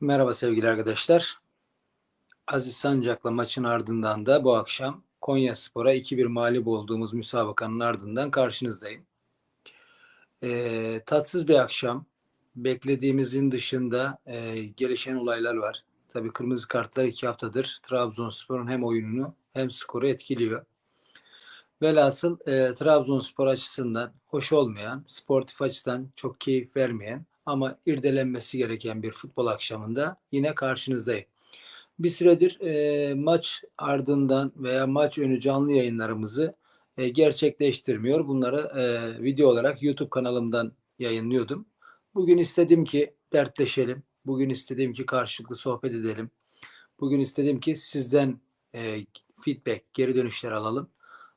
Merhaba sevgili arkadaşlar. Aziz Sancak'la maçın ardından da bu akşam Konya Spor'a 2-1 mağlup olduğumuz müsabakanın ardından karşınızdayım. Ee, tatsız bir akşam. Beklediğimizin dışında e, gelişen olaylar var. Tabii kırmızı kartlar iki haftadır Trabzonspor'un hem oyununu hem skoru etkiliyor. Velhasıl e, Trabzonspor açısından hoş olmayan, sportif açıdan çok keyif vermeyen ama irdelenmesi gereken bir futbol akşamında yine karşınızdayım. Bir süredir e, maç ardından veya maç önü canlı yayınlarımızı e, gerçekleştirmiyor. Bunları e, video olarak YouTube kanalımdan yayınlıyordum. Bugün istedim ki dertleşelim. Bugün istedim ki karşılıklı sohbet edelim. Bugün istedim ki sizden e, feedback, geri dönüşler alalım.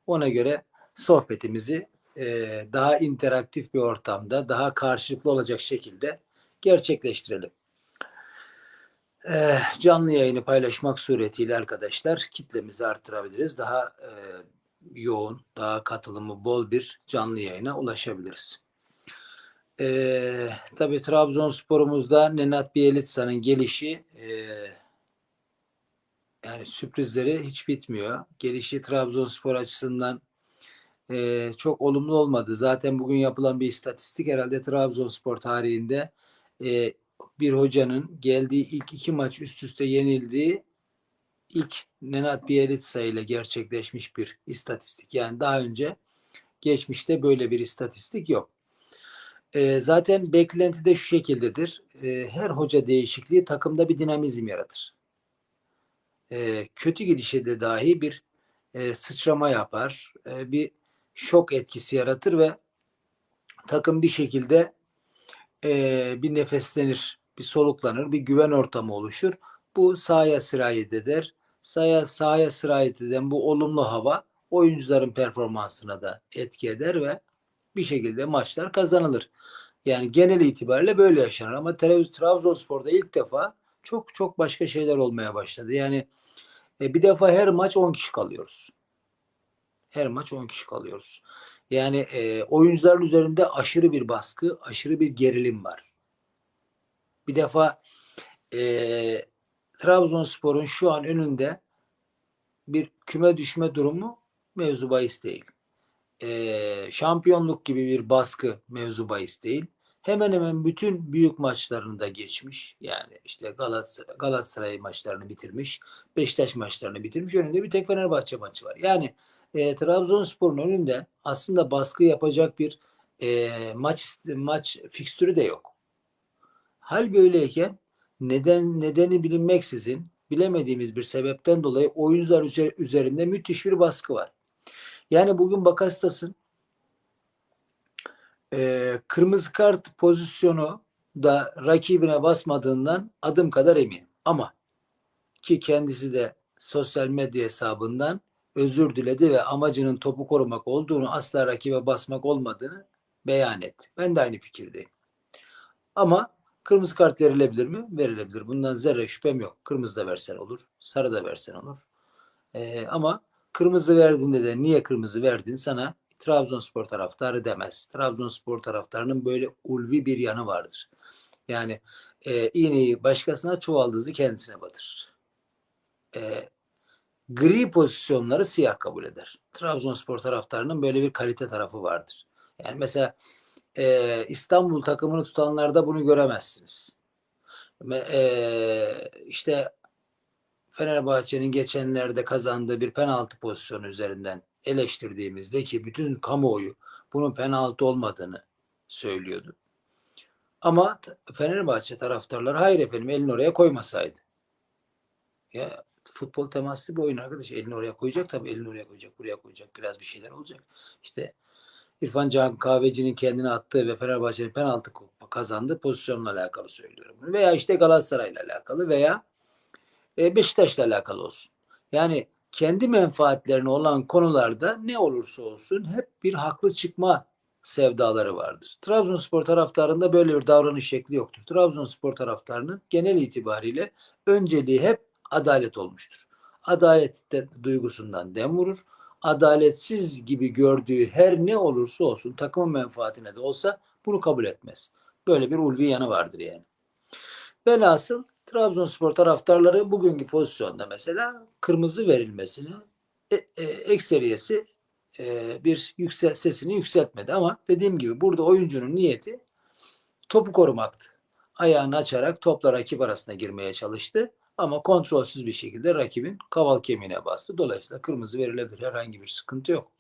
Ona göre sohbetimizi e, daha interaktif bir ortamda, daha karşılıklı olacak şekilde gerçekleştirelim. E, canlı yayını paylaşmak suretiyle arkadaşlar kitlemizi arttırabiliriz. Daha e, yoğun, daha katılımı bol bir canlı yayına ulaşabiliriz. E, tabii Trabzonspor'umuzda Nenat Bielitsa'nın gelişi e, yani sürprizleri hiç bitmiyor. Gelişi Trabzonspor açısından e, çok olumlu olmadı. Zaten bugün yapılan bir istatistik herhalde Trabzonspor tarihinde e, bir hocanın geldiği ilk iki maç üst üste yenildiği ilk Nenad Bielitsa ile gerçekleşmiş bir istatistik. Yani daha önce geçmişte böyle bir istatistik yok. E, zaten beklenti de şu şekildedir. E, her hoca değişikliği takımda bir dinamizm yaratır. E, kötü gidişe de dahi bir e, sıçrama yapar. E, bir şok etkisi yaratır ve takım bir şekilde e, bir nefeslenir, bir soluklanır, bir güven ortamı oluşur. Bu sahaya sirayet eder. Sahaya, sahaya sirayet eden bu olumlu hava oyuncuların performansına da etki eder ve bir şekilde maçlar kazanılır. Yani genel itibariyle böyle yaşanır ama Trabzonspor'da ilk defa çok çok başka şeyler olmaya başladı. Yani e, bir defa her maç 10 kişi kalıyoruz. Her maç 10 kişi kalıyoruz. Yani e, oyuncuların üzerinde aşırı bir baskı, aşırı bir gerilim var. Bir defa e, Trabzonspor'un şu an önünde bir küme düşme durumu mevzu bahis değil. E, şampiyonluk gibi bir baskı mevzu bahis değil. Hemen hemen bütün büyük maçlarını da geçmiş. Yani işte Galatasaray, Galatasaray maçlarını bitirmiş. Beşiktaş maçlarını bitirmiş. Önünde bir tek Fenerbahçe maçı var. Yani e, Trabzonspor'un önünde aslında baskı yapacak bir e, maç maç fikstürü de yok. Hal böyleyken neden nedeni bilinmeksizin bilemediğimiz bir sebepten dolayı oyuncular üzerinde müthiş bir baskı var. Yani bugün Bakastas'ın e, kırmızı kart pozisyonu da rakibine basmadığından adım kadar eminim. Ama ki kendisi de sosyal medya hesabından özür diledi ve amacının topu korumak olduğunu asla rakibe basmak olmadığını beyan etti. Ben de aynı fikirdeyim. Ama kırmızı kart verilebilir mi? Verilebilir. Bundan zerre şüphem yok. Kırmızı da versen olur. Sarı da versen olur. Ee, ama kırmızı verdiğinde de niye kırmızı verdin sana Trabzonspor taraftarı demez. Trabzonspor taraftarının böyle ulvi bir yanı vardır. Yani e, iğneyi başkasına çuvaldızı kendisine batırır. E, gri pozisyonları siyah kabul eder. Trabzonspor taraftarının böyle bir kalite tarafı vardır. Yani mesela e, İstanbul takımını tutanlarda bunu göremezsiniz. E, işte Fenerbahçe'nin geçenlerde kazandığı bir penaltı pozisyonu üzerinden eleştirdiğimizde ki bütün kamuoyu bunun penaltı olmadığını söylüyordu. Ama Fenerbahçe taraftarları hayır efendim elini oraya koymasaydı. Ya futbol temaslı bir oyun arkadaş. Elini oraya koyacak tabii elini oraya koyacak, buraya koyacak. Biraz bir şeyler olacak. İşte İrfan Can Kahveci'nin kendine attığı ve Fenerbahçe'nin penaltı kazandığı pozisyonla alakalı söylüyorum. Veya işte Galatasaray'la alakalı veya e, Beşiktaş'la alakalı olsun. Yani kendi menfaatlerine olan konularda ne olursa olsun hep bir haklı çıkma sevdaları vardır. Trabzonspor taraftarında böyle bir davranış şekli yoktur. Trabzonspor taraftarının genel itibariyle önceliği hep adalet olmuştur. Adalet de duygusundan dem vurur. Adaletsiz gibi gördüğü her ne olursa olsun takımın menfaatine de olsa bunu kabul etmez. Böyle bir ulvi yanı vardır yani. Velhasıl Trabzonspor taraftarları bugünkü pozisyonda mesela kırmızı verilmesini e, e, ekseriyesi e, bir yüksel, sesini yükseltmedi ama dediğim gibi burada oyuncunun niyeti topu korumaktı. Ayağını açarak topla rakip arasına girmeye çalıştı ama kontrolsüz bir şekilde rakibin kaval kemiğine bastı. Dolayısıyla kırmızı verilebilir. Herhangi bir sıkıntı yok.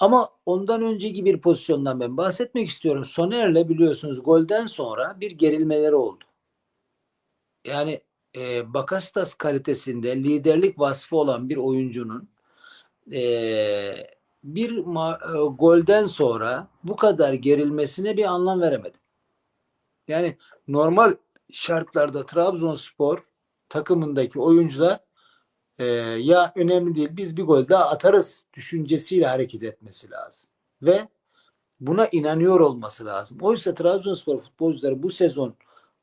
Ama ondan önceki bir pozisyondan ben bahsetmek istiyorum. Soner'le biliyorsunuz golden sonra bir gerilmeleri oldu. Yani e, Bakastas kalitesinde liderlik vasfı olan bir oyuncunun e, bir ma- e, golden sonra bu kadar gerilmesine bir anlam veremedim. Yani normal şartlarda Trabzonspor takımındaki oyuncular e, ya önemli değil biz bir gol daha atarız düşüncesiyle hareket etmesi lazım. Ve buna inanıyor olması lazım. Oysa Trabzonspor futbolcuları bu sezon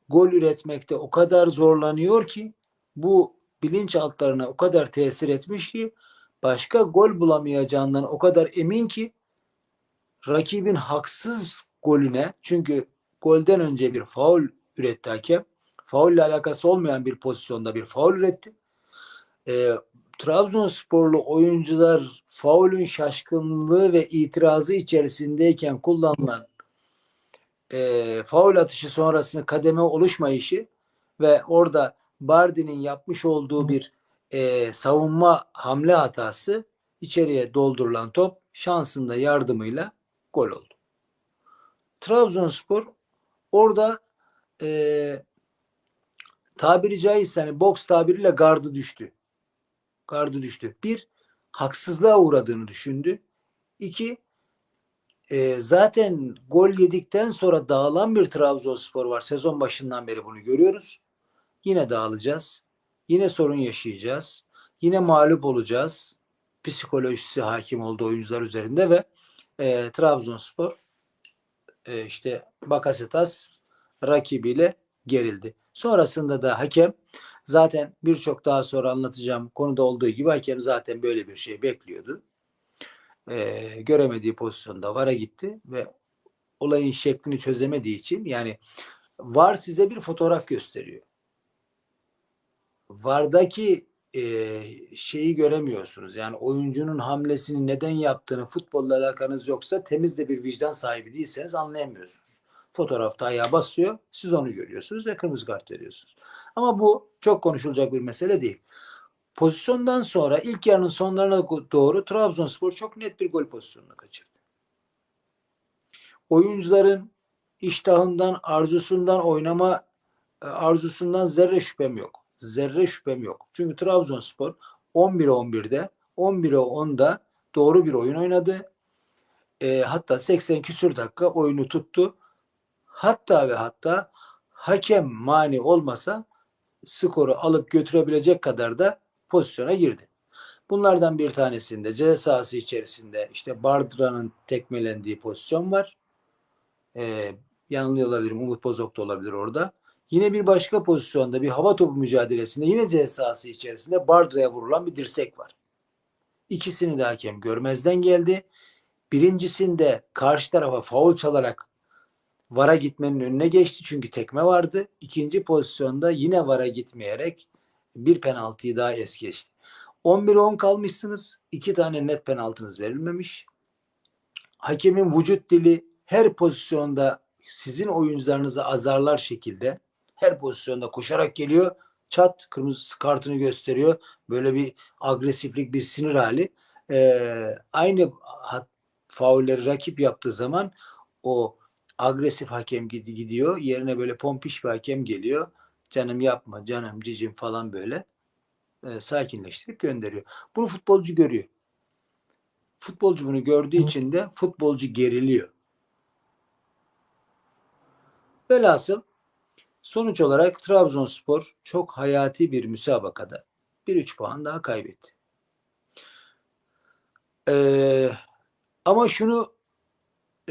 gol üretmekte o kadar zorlanıyor ki bu bilinçaltlarına o kadar tesir etmiş ki başka gol bulamayacağından o kadar emin ki rakibin haksız golüne çünkü golden önce bir faul üretti hakem. Faulle alakası olmayan bir pozisyonda bir faul üretti. E, Trabzonsporlu oyuncular faulün şaşkınlığı ve itirazı içerisindeyken kullanılan e, faul atışı sonrasında kademe oluşmayışı ve orada Bardi'nin yapmış olduğu bir e, savunma hamle hatası içeriye doldurulan top şansında yardımıyla gol oldu. Trabzonspor orada e, tabiri caizse hani boks tabiriyle gardı düştü. Gardı düştü. Bir, haksızlığa uğradığını düşündü. İki, e, zaten gol yedikten sonra dağılan bir Trabzonspor var. Sezon başından beri bunu görüyoruz. Yine dağılacağız. Yine sorun yaşayacağız. Yine mağlup olacağız. Psikolojisi hakim oldu oyuncular üzerinde ve e, Trabzonspor e, işte Bakasetas rakibiyle gerildi. Sonrasında da hakem zaten birçok daha sonra anlatacağım konuda olduğu gibi hakem zaten böyle bir şey bekliyordu. E, göremediği pozisyonda VAR'a gitti ve olayın şeklini çözemediği için yani VAR size bir fotoğraf gösteriyor. VAR'daki e, şeyi göremiyorsunuz. Yani oyuncunun hamlesini neden yaptığını futbolla alakanız yoksa temiz de bir vicdan sahibi değilseniz anlayamıyorsunuz. Fotoğrafta ayağa basıyor. Siz onu görüyorsunuz ve kırmızı kart veriyorsunuz. Ama bu çok konuşulacak bir mesele değil. Pozisyondan sonra ilk yarının sonlarına doğru Trabzonspor çok net bir gol pozisyonunu kaçırdı. Oyuncuların iştahından, arzusundan, oynama e, arzusundan zerre şüphem yok. Zerre şüphem yok. Çünkü Trabzonspor 11'e 11'de 11'e 10'da doğru bir oyun oynadı. E, hatta 80 küsür dakika oyunu tuttu. Hatta ve hatta hakem mani olmasa skoru alıp götürebilecek kadar da pozisyona girdi. Bunlardan bir tanesinde C sahası içerisinde işte Bardra'nın tekmelendiği pozisyon var. Ee, yanılıyor olabilirim. Umut Bozok da olabilir orada. Yine bir başka pozisyonda bir hava topu mücadelesinde yine C sahası içerisinde Bardra'ya vurulan bir dirsek var. İkisini de hakem görmezden geldi. Birincisinde karşı tarafa faul çalarak VAR'a gitmenin önüne geçti çünkü tekme vardı. İkinci pozisyonda yine VAR'a gitmeyerek bir penaltıyı daha es geçti. 11-10 kalmışsınız. iki tane net penaltınız verilmemiş. Hakemin vücut dili her pozisyonda sizin oyuncularınızı azarlar şekilde her pozisyonda koşarak geliyor. Çat kırmızı kartını gösteriyor. Böyle bir agresiflik, bir sinir hali. Ee, aynı faulleri rakip yaptığı zaman o agresif hakem gidiyor. Yerine böyle pompiş bir hakem geliyor. Canım yapma, canım cicim falan böyle e, sakinleştirip gönderiyor. Bunu futbolcu görüyor. Futbolcu bunu gördüğü için de futbolcu geriliyor. Velhasıl sonuç olarak Trabzonspor çok hayati bir müsabakada bir üç puan daha kaybetti. Ee, ama şunu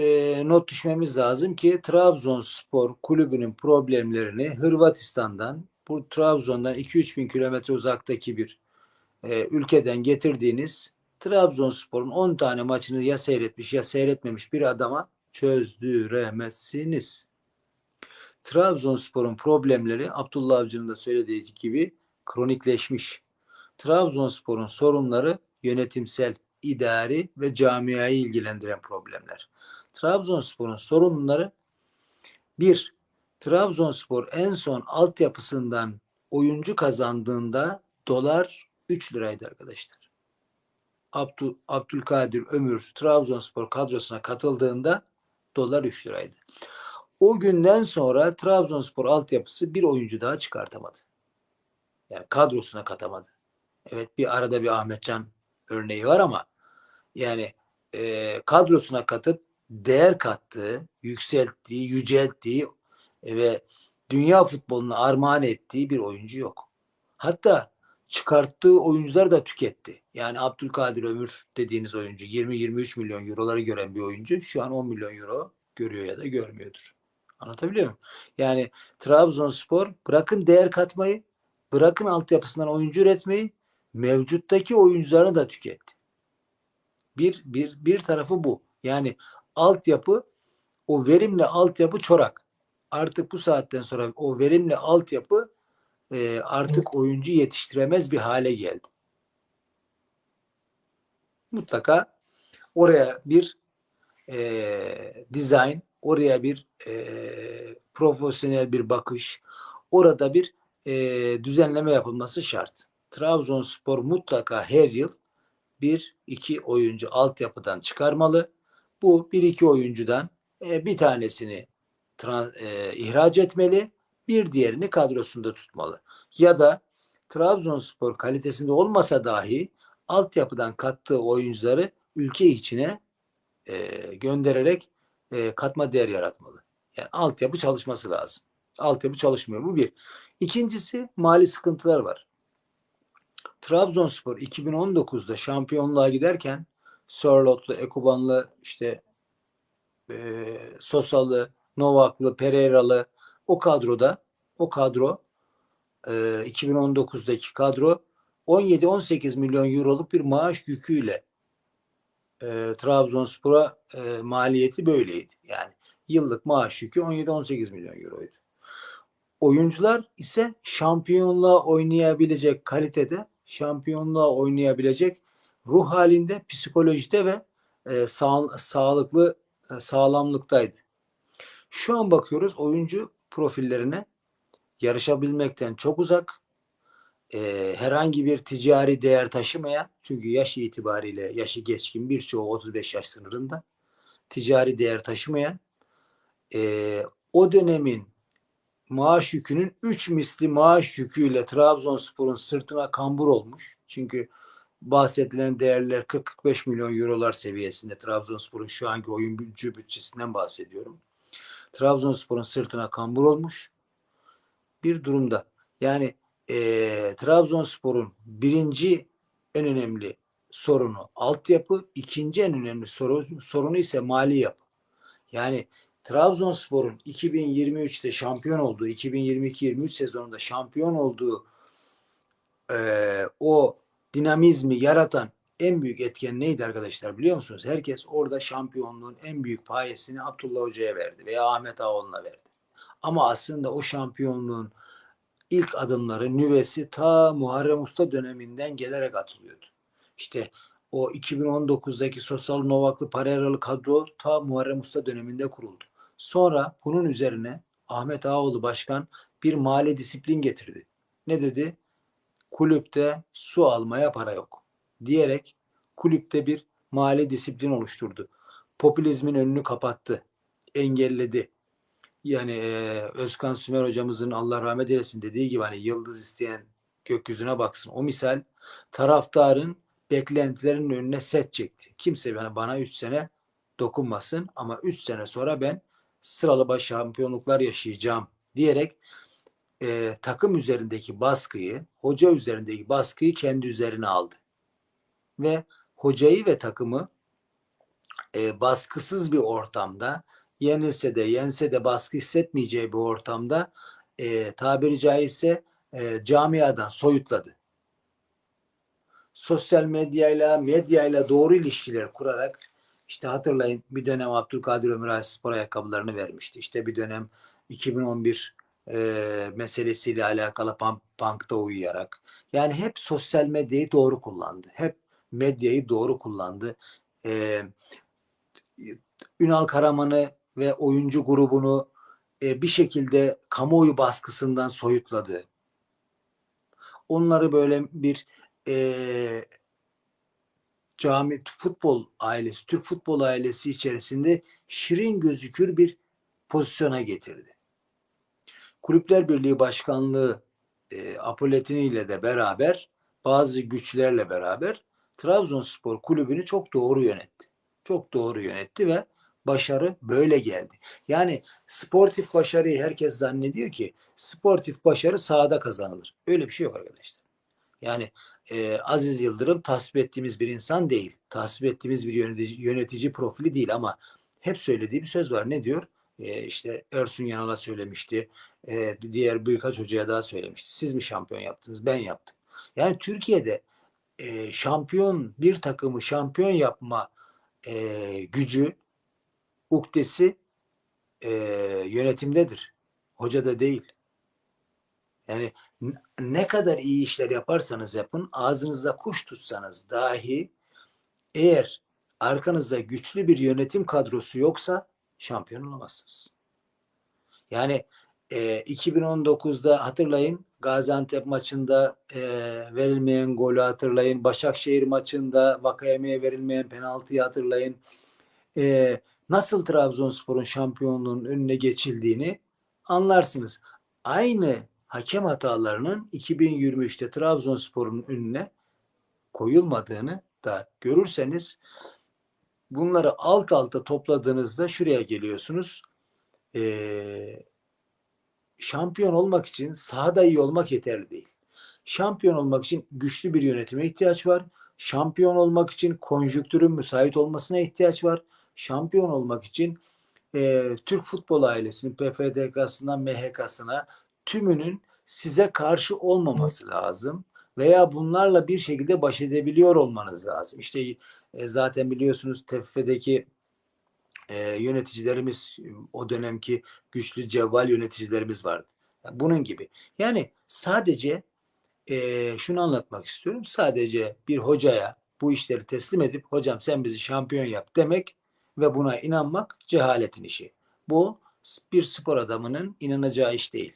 e, not düşmemiz lazım ki Trabzonspor kulübünün problemlerini Hırvatistan'dan bu Trabzon'dan 2-3 bin kilometre uzaktaki bir e, ülkeden getirdiğiniz Trabzonspor'un 10 tane maçını ya seyretmiş ya seyretmemiş bir adama çözdüremezsiniz. Trabzonspor'un problemleri Abdullah Avcı'nın da söylediği gibi kronikleşmiş. Trabzonspor'un sorunları yönetimsel, idari ve camiayı ilgilendiren problemler. Trabzonspor'un sorunları bir, Trabzonspor en son altyapısından oyuncu kazandığında dolar 3 liraydı arkadaşlar. Abdül, Abdülkadir Ömür Trabzonspor kadrosuna katıldığında dolar 3 liraydı. O günden sonra Trabzonspor altyapısı bir oyuncu daha çıkartamadı. Yani kadrosuna katamadı. Evet bir arada bir Ahmetcan örneği var ama yani e, kadrosuna katıp değer kattığı, yükselttiği, yücelttiği ve dünya futboluna armağan ettiği bir oyuncu yok. Hatta çıkarttığı oyuncular da tüketti. Yani Abdülkadir Ömür dediğiniz oyuncu 20-23 milyon euroları gören bir oyuncu şu an 10 milyon euro görüyor ya da görmüyordur. Anlatabiliyor muyum? Yani Trabzonspor bırakın değer katmayı, bırakın altyapısından oyuncu üretmeyi, mevcuttaki oyuncularını da tüketti. Bir, bir, bir tarafı bu. Yani altyapı o verimli altyapı çorak. Artık bu saatten sonra o verimli altyapı e, artık oyuncu yetiştiremez bir hale geldi. Mutlaka oraya bir e, dizayn, oraya bir e, profesyonel bir bakış, orada bir e, düzenleme yapılması şart. Trabzonspor mutlaka her yıl bir iki oyuncu altyapıdan çıkarmalı. Bu bir iki oyuncudan e, bir tanesini trans, e, ihraç etmeli, bir diğerini kadrosunda tutmalı. Ya da Trabzonspor kalitesinde olmasa dahi altyapıdan kattığı oyuncuları ülke içine e, göndererek e, katma değer yaratmalı. Yani altyapı çalışması lazım. Altyapı çalışmıyor. Bu bir. İkincisi mali sıkıntılar var. Trabzonspor 2019'da şampiyonluğa giderken Sörlotlu, Ekubanlı, işte e, Sosalı, Novaklı, Pereira'lı o kadroda o kadro e, 2019'daki kadro 17-18 milyon euroluk bir maaş yüküyle e, Trabzonspor'a e, maliyeti böyleydi. Yani yıllık maaş yükü 17-18 milyon euroydu. Oyuncular ise şampiyonluğa oynayabilecek kalitede, şampiyonluğa oynayabilecek ruh halinde, psikolojide ve e, sağ, sağlıklı e, sağlamlıktaydı. Şu an bakıyoruz oyuncu profillerine yarışabilmekten çok uzak, e, herhangi bir ticari değer taşımayan, çünkü yaş itibariyle yaşı geçkin birçoğu 35 yaş sınırında, ticari değer taşımayan, e, o dönemin maaş yükünün 3 misli maaş yüküyle Trabzonspor'un sırtına kambur olmuş. Çünkü bahsedilen değerler 40-45 milyon eurolar seviyesinde Trabzonspor'un şu anki oyuncu bütçesinden bahsediyorum. Trabzonspor'un sırtına kambur olmuş bir durumda. Yani e, Trabzonspor'un birinci en önemli sorunu altyapı, ikinci en önemli soru, sorunu ise mali yapı. Yani Trabzonspor'un 2023'te şampiyon olduğu, 2022-23 sezonunda şampiyon olduğu e, o dinamizmi yaratan en büyük etken neydi arkadaşlar biliyor musunuz? Herkes orada şampiyonluğun en büyük payesini Abdullah Hoca'ya verdi veya Ahmet Ağoğlu'na verdi. Ama aslında o şampiyonluğun ilk adımları, nüvesi ta Muharrem Usta döneminden gelerek atılıyordu. İşte o 2019'daki Sosyal Novaklı Pareralı kadro ta Muharrem Usta döneminde kuruldu. Sonra bunun üzerine Ahmet Ağoğlu Başkan bir mali disiplin getirdi. Ne dedi? Kulüpte su almaya para yok. Diyerek kulüpte bir mali disiplin oluşturdu. Popülizmin önünü kapattı. Engelledi. Yani e, Özkan Sümer hocamızın Allah rahmet eylesin dediği gibi hani yıldız isteyen gökyüzüne baksın. O misal taraftarın beklentilerinin önüne set çekti. Kimse bana, bana 3 sene dokunmasın ama 3 sene sonra ben sıralı baş şampiyonluklar yaşayacağım diyerek e, takım üzerindeki baskıyı, hoca üzerindeki baskıyı kendi üzerine aldı. Ve hocayı ve takımı e, baskısız bir ortamda yenilse de yense de baskı hissetmeyeceği bir ortamda e, tabiri caizse e, camiadan soyutladı. Sosyal medyayla, medyayla doğru ilişkiler kurarak işte hatırlayın bir dönem Abdülkadir Ömür Spor ayakkabılarını vermişti. İşte bir dönem 2011 e, meselesiyle alakalı punkta uyuyarak. Yani hep sosyal medyayı doğru kullandı. Hep medyayı doğru kullandı. E, Ünal Karaman'ı ve oyuncu grubunu e, bir şekilde kamuoyu baskısından soyutladı. Onları böyle bir e, cami futbol ailesi, Türk futbol ailesi içerisinde şirin gözükür bir pozisyona getirdi. Kulüpler Birliği Başkanlığı e, apoletini ile de beraber bazı güçlerle beraber Trabzonspor kulübünü çok doğru yönetti. Çok doğru yönetti ve başarı böyle geldi. Yani sportif başarıyı herkes zannediyor ki sportif başarı sahada kazanılır. Öyle bir şey yok arkadaşlar. Yani e, Aziz Yıldırım tasvip ettiğimiz bir insan değil. Tasvip ettiğimiz bir yönetici, yönetici profili değil ama hep söylediği bir söz var. Ne diyor? E, işte Ersun Yanal'a söylemişti. E, diğer birkaç hocaya daha söylemişti. Siz mi şampiyon yaptınız? Ben yaptım. Yani Türkiye'de e, şampiyon bir takımı şampiyon yapma e, gücü, ukdesi e, yönetimdedir. Hocada değil. Yani ne kadar iyi işler yaparsanız yapın, ağzınızda kuş tutsanız dahi eğer arkanızda güçlü bir yönetim kadrosu yoksa şampiyon olamazsınız. Yani e, 2019'da hatırlayın Gaziantep maçında e, verilmeyen golü hatırlayın. Başakşehir maçında Vakayeme'ye verilmeyen penaltıyı hatırlayın. E, nasıl Trabzonspor'un şampiyonluğunun önüne geçildiğini anlarsınız. Aynı hakem hatalarının 2023'te Trabzonspor'un önüne koyulmadığını da görürseniz bunları alt alta topladığınızda şuraya geliyorsunuz. Ee, şampiyon olmak için sahada iyi olmak yeterli değil. Şampiyon olmak için güçlü bir yönetime ihtiyaç var. Şampiyon olmak için konjüktürün müsait olmasına ihtiyaç var. Şampiyon olmak için e, Türk futbol ailesinin PFDK'sından MHK'sına tümünün size karşı olmaması lazım veya bunlarla bir şekilde baş edebiliyor olmanız lazım. İşte e, zaten biliyorsunuz TFF'deki e, yöneticilerimiz o dönemki güçlü cevval yöneticilerimiz vardı. Bunun gibi. Yani sadece e, şunu anlatmak istiyorum. Sadece bir hocaya bu işleri teslim edip hocam sen bizi şampiyon yap demek ve buna inanmak cehaletin işi. Bu bir spor adamının inanacağı iş değil.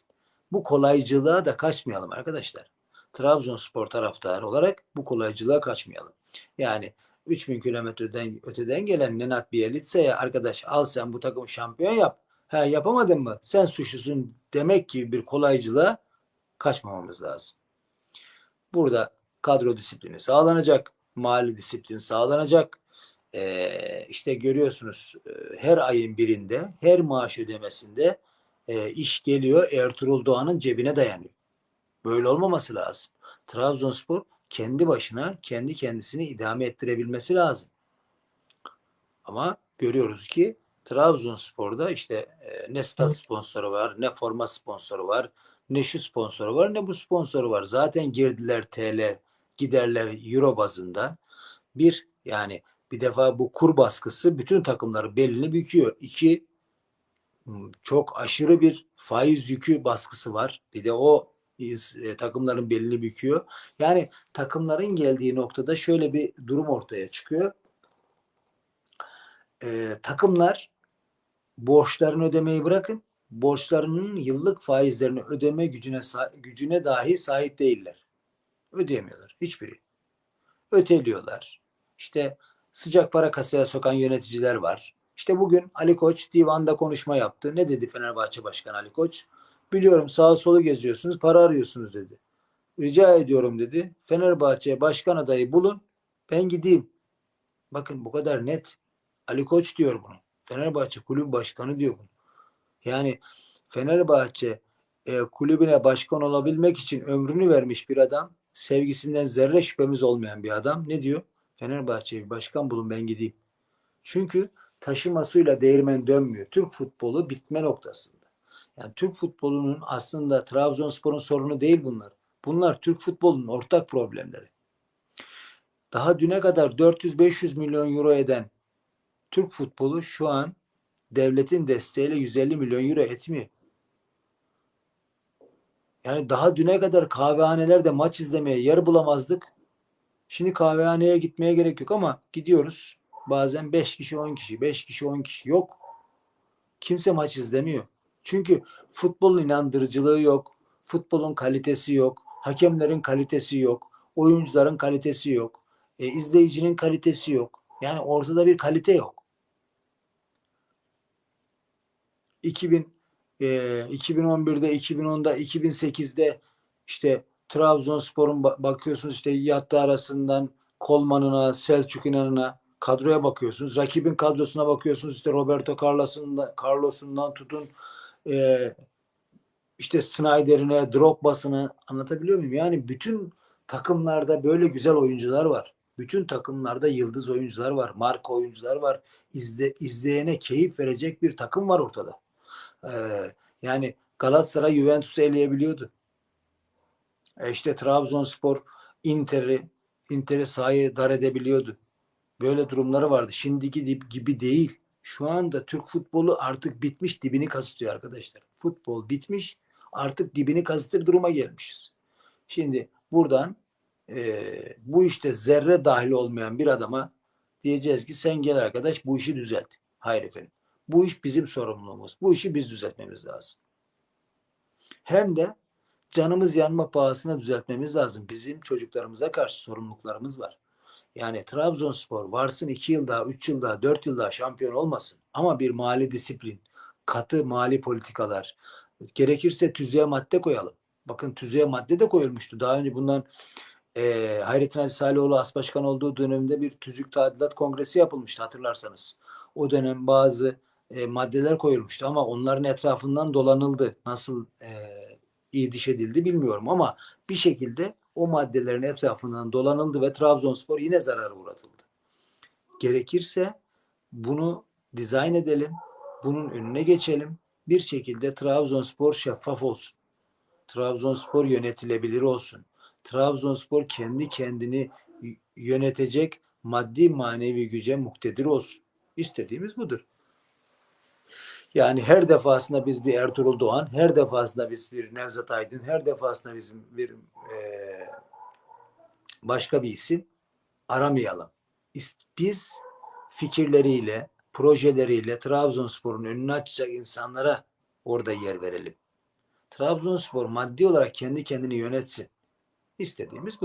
Bu kolaycılığa da kaçmayalım arkadaşlar. Trabzonspor taraftarı olarak bu kolaycılığa kaçmayalım. Yani 3000 kilometreden öteden gelen Nenat Bielitsa'ya arkadaş al sen bu takımı şampiyon yap. Ha yapamadın mı? Sen suçlusun demek gibi bir kolaycılığa kaçmamamız lazım. Burada kadro disiplini sağlanacak, mali disiplin sağlanacak. Ee, işte görüyorsunuz her ayın birinde, her maaş ödemesinde e, iş geliyor Ertuğrul Doğan'ın cebine dayanıyor. Böyle olmaması lazım. Trabzonspor kendi başına kendi kendisini idame ettirebilmesi lazım. Ama görüyoruz ki Trabzonspor'da işte e, ne stat sponsoru var, ne forma sponsoru var, ne şu sponsoru var, ne bu sponsoru var. Zaten girdiler TL, giderler euro bazında. Bir yani bir defa bu kur baskısı bütün takımları belini büküyor. İki çok aşırı bir faiz yükü baskısı var. Bir de o e, takımların belini büküyor. Yani takımların geldiği noktada şöyle bir durum ortaya çıkıyor. E, takımlar borçlarını ödemeyi bırakın. Borçlarının yıllık faizlerini ödeme gücüne gücüne dahi sahip değiller. Ödeyemiyorlar hiçbiri. Öteliyorlar. İşte sıcak para kasaya sokan yöneticiler var. İşte bugün Ali Koç divanda konuşma yaptı. Ne dedi Fenerbahçe Başkanı Ali Koç? Biliyorum sağa solu geziyorsunuz, para arıyorsunuz dedi. Rica ediyorum dedi. Fenerbahçe başkan adayı bulun. Ben gideyim. Bakın bu kadar net. Ali Koç diyor bunu. Fenerbahçe kulüp başkanı diyor bunu. Yani Fenerbahçe e, kulübüne başkan olabilmek için ömrünü vermiş bir adam, sevgisinden zerre şüphemiz olmayan bir adam ne diyor? Fenerbahçe bir başkan bulun ben gideyim. Çünkü taşımasıyla değirmen dönmüyor. Türk futbolu bitme noktasında. Yani Türk futbolunun aslında Trabzonspor'un sorunu değil bunlar. Bunlar Türk futbolunun ortak problemleri. Daha düne kadar 400-500 milyon euro eden Türk futbolu şu an devletin desteğiyle 150 milyon euro etmiyor. Yani daha düne kadar kahvehanelerde maç izlemeye yer bulamazdık. Şimdi kahvehaneye gitmeye gerek yok ama gidiyoruz. Bazen 5 kişi 10 kişi, 5 kişi 10 kişi yok. Kimse maç izlemiyor. Çünkü futbolun inandırıcılığı yok. Futbolun kalitesi yok. Hakemlerin kalitesi yok. Oyuncuların kalitesi yok. E, izleyicinin kalitesi yok. Yani ortada bir kalite yok. 2000 e, 2011'de, 2010'da, 2008'de işte Trabzonspor'un ba- bakıyorsunuz işte Yattı arasından Kolman'ına, Selçuk İnan'ına kadroya bakıyorsunuz. Rakibin kadrosuna bakıyorsunuz. işte Roberto Carlos'undan, Carlos'undan tutun e, işte Snyder'ine, Drogba'sını anlatabiliyor muyum? Yani bütün takımlarda böyle güzel oyuncular var. Bütün takımlarda yıldız oyuncular var. Marka oyuncular var. İzle, izleyene keyif verecek bir takım var ortada. Ee, yani Galatasaray Juventus'u eleyebiliyordu. E işte Trabzonspor Inter'i Inter'i sahaya dar edebiliyordu. Böyle durumları vardı. Şimdiki gibi değil. Şu anda Türk futbolu artık bitmiş dibini kazıtıyor arkadaşlar. Futbol bitmiş artık dibini kazıtır duruma gelmişiz. Şimdi buradan e, bu işte zerre dahil olmayan bir adama diyeceğiz ki sen gel arkadaş bu işi düzelt. Hayır efendim. Bu iş bizim sorumluluğumuz. Bu işi biz düzeltmemiz lazım. Hem de canımız yanma pahasına düzeltmemiz lazım. Bizim çocuklarımıza karşı sorumluluklarımız var. Yani Trabzonspor varsın 2 yıl daha, 3 yıl daha, 4 yıl daha şampiyon olmasın. Ama bir mali disiplin, katı mali politikalar, gerekirse tüzüğe madde koyalım. Bakın tüzüğe madde de koyulmuştu. Daha önce bundan e, Hayrettin Hacı Salihoğlu as başkan olduğu dönemde bir tüzük tadilat kongresi yapılmıştı hatırlarsanız. O dönem bazı e, maddeler koyulmuştu ama onların etrafından dolanıldı. Nasıl e, iyi diş edildi bilmiyorum ama bir şekilde o maddelerin etrafından dolanıldı ve Trabzonspor yine zarar uğratıldı. Gerekirse bunu dizayn edelim, bunun önüne geçelim. Bir şekilde Trabzonspor şeffaf olsun. Trabzonspor yönetilebilir olsun. Trabzonspor kendi kendini yönetecek maddi manevi güce muktedir olsun. İstediğimiz budur. Yani her defasında biz bir Ertuğrul Doğan, her defasında biz bir Nevzat Aydın, her defasında bizim bir e, başka bir isim aramayalım. Biz fikirleriyle, projeleriyle Trabzonspor'un önünü açacak insanlara orada yer verelim. Trabzonspor maddi olarak kendi kendini yönetsin. İstediğimiz bu.